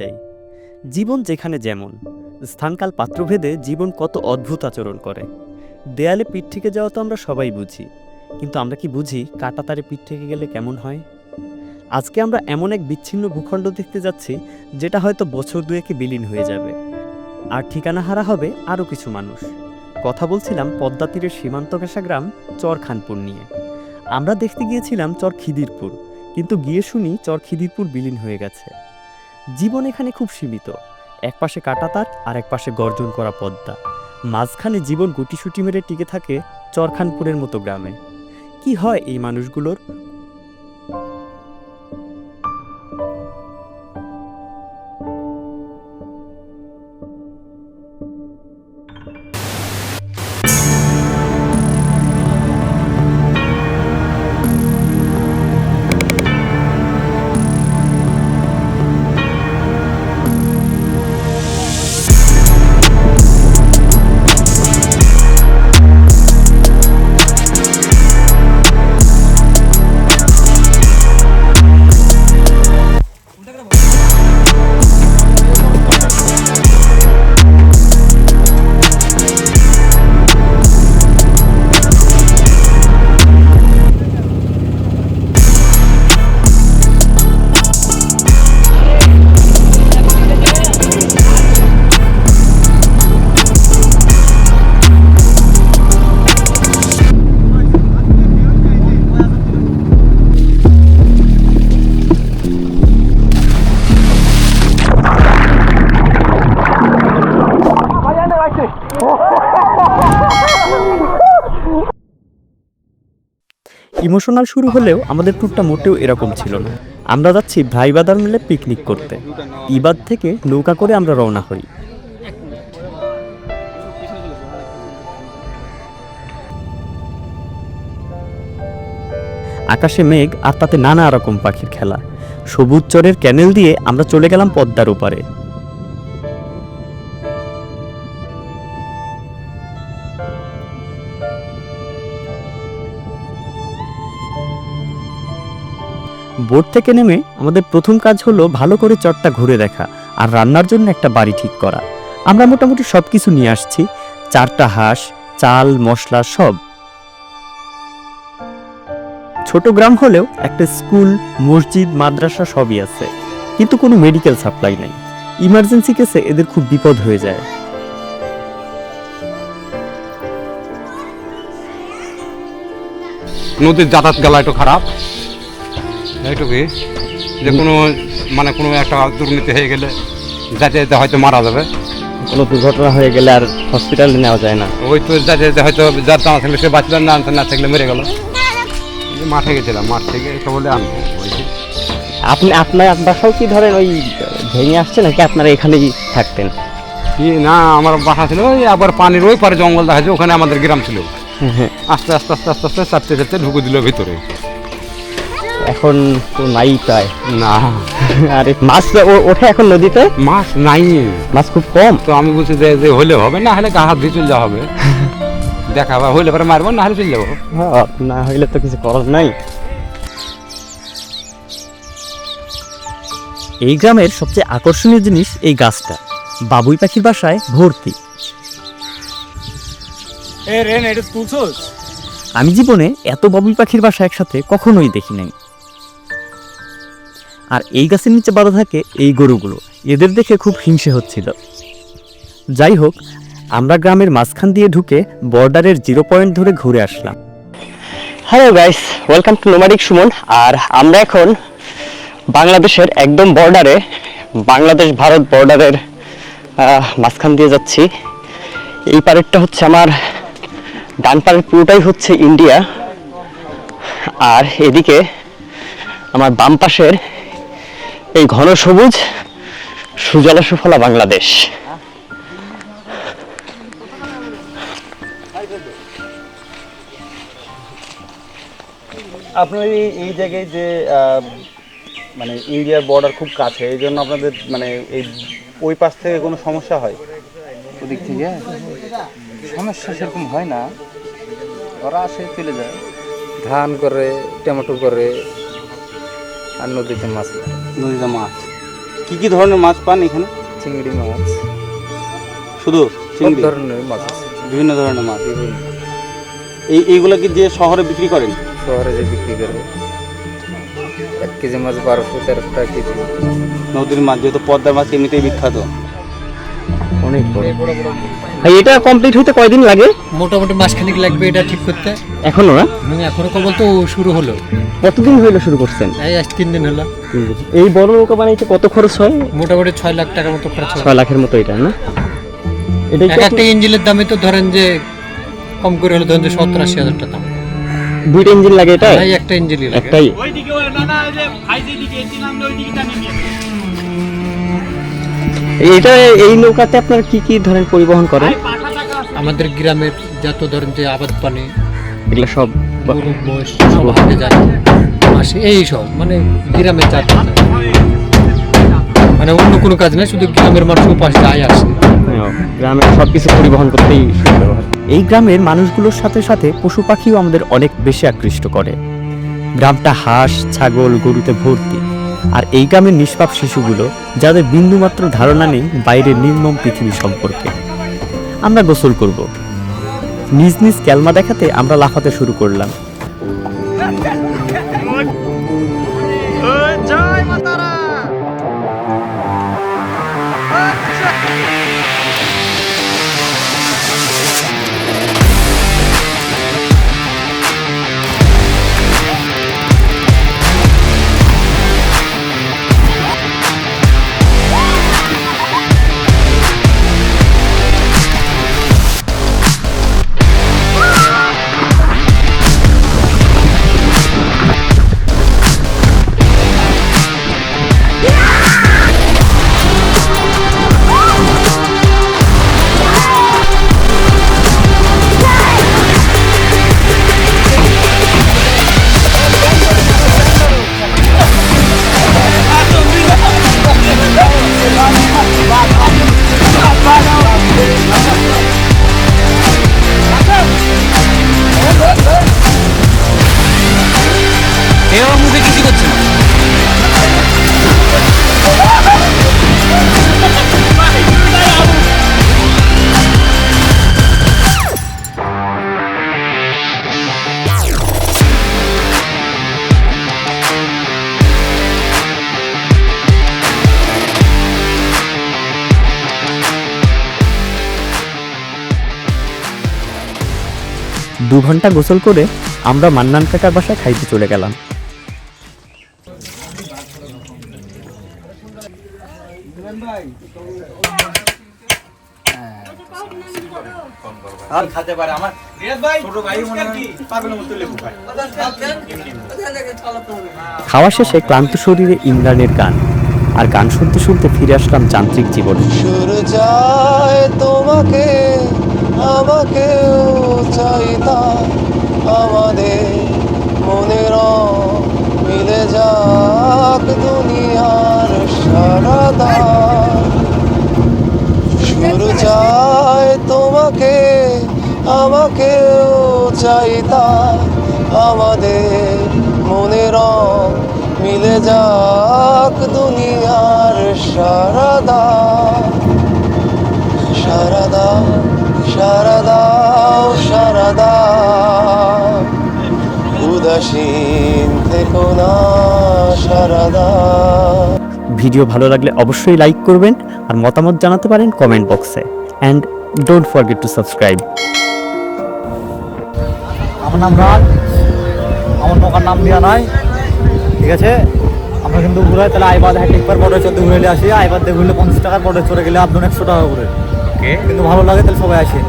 চাই জীবন যেখানে যেমন, স্থানকাল পাত্রভেদে জীবন কত অদ্ভুত আচরণ করে। দেয়ালে পিঠ থেকে যাওয়া তো আমরা সবাই বুঝি, কিন্তু আমরা কি বুঝি কাটা তারে পিঠ থেকে গেলে কেমন হয়? আজকে আমরা এমন এক বিচ্ছিন্ন ভূখণ্ড দেখতে যাচ্ছি, যেটা হয়তো বছর দুয়েকে বিলীন হয়ে যাবে। আর ঠিকানা হারা হবে আরও কিছু মানুষ। কথা বলছিলাম পদ্মা তীরের সীমান্ত ঘেঁষা গ্রাম চর খানপুর নিয়ে। আমরা দেখতে গিয়েছিলাম চর খিদিরপুর কিন্তু গিয়ে শুনি চর খিদিরপুর বিলীন হয়ে গেছে। জীবন এখানে খুব সীমিত। একপাশে কাটাতার আর এক পাশে গর্জন করা পদ্মা। মাঝখানে জীবন গুটিসুটি মেরে টিকে থাকে চরখানপুরের মতো গ্রামে। কি হয় এই মানুষগুলোর? ইমোশনাল শুরু হলেও আমাদের ট্যুরটা মোটেও এরকম ছিল না। আমরা যাচ্ছি ভাইবাদার মিলে পিকনিক করতে। ইবাদ থেকে নৌকা করে আমরা রওনা হই। আকাশে মেঘ আর তাতে নানা রকম পাখির খেলা। সবুজ চরের ক্যানেল দিয়ে আমরা চলে গেলাম পদ্মার ওপারে। বোট থেকে নেমে আমাদের প্রথম কাজ হলো ভালো করে চটটা ঘুরে দেখা আর রান্নার জন্য একটা বাড়ি ঠিক করা। আমরা মোটামুটি সব কিছু নিয়ে আসছি, চারটা হাঁস, চাল, মশলা, সব। ছোট গ্রাম হলেও একটা স্কুল, মসজিদ, মাদ্রাসা সবই আছে। কিন্তু কোনো মেডিকেল সাপ্লাই নাই। ইমার্জেন্সি কেসে এদের খুব বিপদ হয়ে যায়। নদীর যাতায়াত গেলা একটু খারাপ। এইটুকুই যে কোনো মানে কোনো একটা দুর্নীতি হয়ে গেলে যাতে যেতে হয়তো মারা যাবে। কোনো দুর্ঘটনা হয়ে গেলে আর হসপিটালে নেওয়া যায় না। ওই তো যাতে যেতে হয়তো যার জানা থাকলে সে বাঁচলেন না আনতে না থাকলে মেরে গেল। মাঠে গেছিলাম মাঠ থেকে তো বলে আনব যে। আপনি আপনার বাসাও কি ধরেন ওই ভেঙে আসছে নাকি আপনারা এখানেই থাকতেন? কি না আমার বাসা ছিল ওই আবার পানির ওই পারে জঙ্গল দেখা যায় ওখানে আমাদের গ্রাম ছিল। আস্তে আস্তে আস্তে আস্তে আস্তে চাপতে চাপতে ঢুকে দিল ভিতরে। এখন তো নাই প্রায় না। আরে মাছ ওঠে এখন নদীতে? মাছ নাই। মাছ খুব কম। তো আমি বলছি যে যে হলে হবে না হলে গা হাত দিয়ে চলে যাওয়া হবে। দেখা বা হইলে পরে মারবো না হলে চলে যাব। হ্যাঁ, না হইলে তো কিছু করার নাই। এই গ্রামের সবচেয়ে আকর্ষণীয় জিনিস এই গাছটা। বাবুই পাখির বাসায় ভর্তি। আমি জীবনে এত বাবুই পাখির বাসা একসাথে কখনোই দেখি নাই। আর এই গাছের নিচে বাঁধা থাকে এই গরুগুলো। এদের দেখে খুব হিংসে হচ্ছিল। যাই হোক, আমরা গ্রামের মাঝখান দিয়ে ঢুকে বর্ডারের জিরো পয়েন্ট ধরে ঘুরে আসলাম। Hello guys welcome to nomadic Suman আর আমরা এখন বাংলাদেশের একদম বর্ডারে, বাংলাদেশ ভারত বর্ডারের মাঝখান দিয়ে যাচ্ছি। এই পারেরটা হচ্ছে আমার, ডান পারের পুরোটাই হচ্ছে ইন্ডিয়া আর এদিকে আমার বাম পাশের এই ঘন সবুজ সুজলা সুফলা বাংলাদেশ। আপনার এই এই জায়গায় যে মানে ইন্ডিয়ার বর্ডার খুব কাছে এই জন্য আপনাদের মানে এই ওই পাশ থেকে কোনো সমস্যা হয়? ওদিক থেকে? সমস্যা সেরকম হয় না। ওরা আসে চলে যায়। ধান করে টমেটো করে আর নদীতে মাছ নদীতে মাছ। কি কি ধরনের মাছ পান এখানে? চিংড়ি মাছ। শুধু চিংড়ি? ধরনের মাছ আছে। বিভিন্ন ধরনের মাছ। এই এইগুলো কি দিয়ে শহরে বিক্রি করেন? শহরে যে বিক্রি করে। এক কেজি মাছ বারোশো তেরোশো টাকা কেজি। নদীর মাছ যেহেতু পদ্মার মাছ এমনিতেই বিখ্যাত। অনেক বড়। এটা কমপ্লিট হইতে কয়দিন লাগে? মোটামুটি মাসখানিক লাগবে এটা ঠিক করতে। এখনও না? এখনও কেবল তো শুরু হলো। কতদিন হইল শুরু করছেন? এই আজ তিন দিন হলো। এই বড় নৌকা বানাইতে কত খরচ হয়? মোটামুটি ছয় লাখ টাকার মতো খরচ ছয় লাখের মতো এটা না? এটা একটা ইঞ্জিনের দামে তো ধরেন যে কম করে হলে ধরেন যে সত্তর আশি হাজার টাকা। দুইটা ইঞ্জিন লাগে এটা এই একটা ইঞ্জিনই লাগে। একটাই? এটা এই নৌকাতে আপনার কি কি ধরনের পরিবহন করেন? আমাদের গ্রামের যত ধরেন যে আবাদ পানি এগুলো সব সব যায়। মাসে এই সব মানে গ্রামের চার মানে অন্য কোনো কাজ নাই শুধু গ্রামের মানুষ পাশে আয় আসে গ্রামে সব কিছু পরিবহন করতেই হয়। এই গ্রামের মানুষগুলোর সাথে সাথে পশু পাখিও আমাদের অনেক বেশি আকৃষ্ট করে। গ্রামটা হাঁস ছাগল গরুতে ভর্তি। আর এই গ্রামের নিষ্পাপ শিশুগুলো যাদের বিন্দুমাত্র ধারণা নেই বাইরের নির্মম পৃথিবী সম্পর্কে। আমরা গোসল করব। নিজ নিজ ক্যালমা দেখাতে আমরা লাফাতে শুরু করলাম। দু ঘণ্টা গোসল করে আমরা মান্নান কাকার বাসায় খাইতে চলে গেলাম। খাওয়া শেষে ক্লান্ত শরীরে ইমরানের গান। আর গান শুনতে শুনতে ফিরে আসলাম যান্ত্রিক জীবনে। তোমাকে আমাকেও চাইতা, আমাদের মনের মিলে যাক দুনিয়ার সারাদা শুরু চায় তোমাকে আমাকেও চাইতা আমাদের মনের মিলে যাক দুনিয়ার সারাদা সারাদা। সারাদা সারাদা উদাসীন থেকো না সারাদা ভিডিও ভালো লাগলে অবশ্যই লাইক করবেন আর মতামত জানাতে পারেন কমেন্ট বক্সে and don't forget to subscribe আমার নাম রাজ। আমার নৌকার নাম দেওয়া নাই। ঠিক আছে? আমরা কিন্তু ঘুরাই তাহলে আইবাদ হ্যাঁ একবার বড় চলতে ঘুরে আসি। আইবাদ ঘুরলে পঞ্চাশ টাকার বড় চলে গেলে আপনার একশো টাকা করে। কিন্তু ভালো লাগে তাহলে সবাই আসে।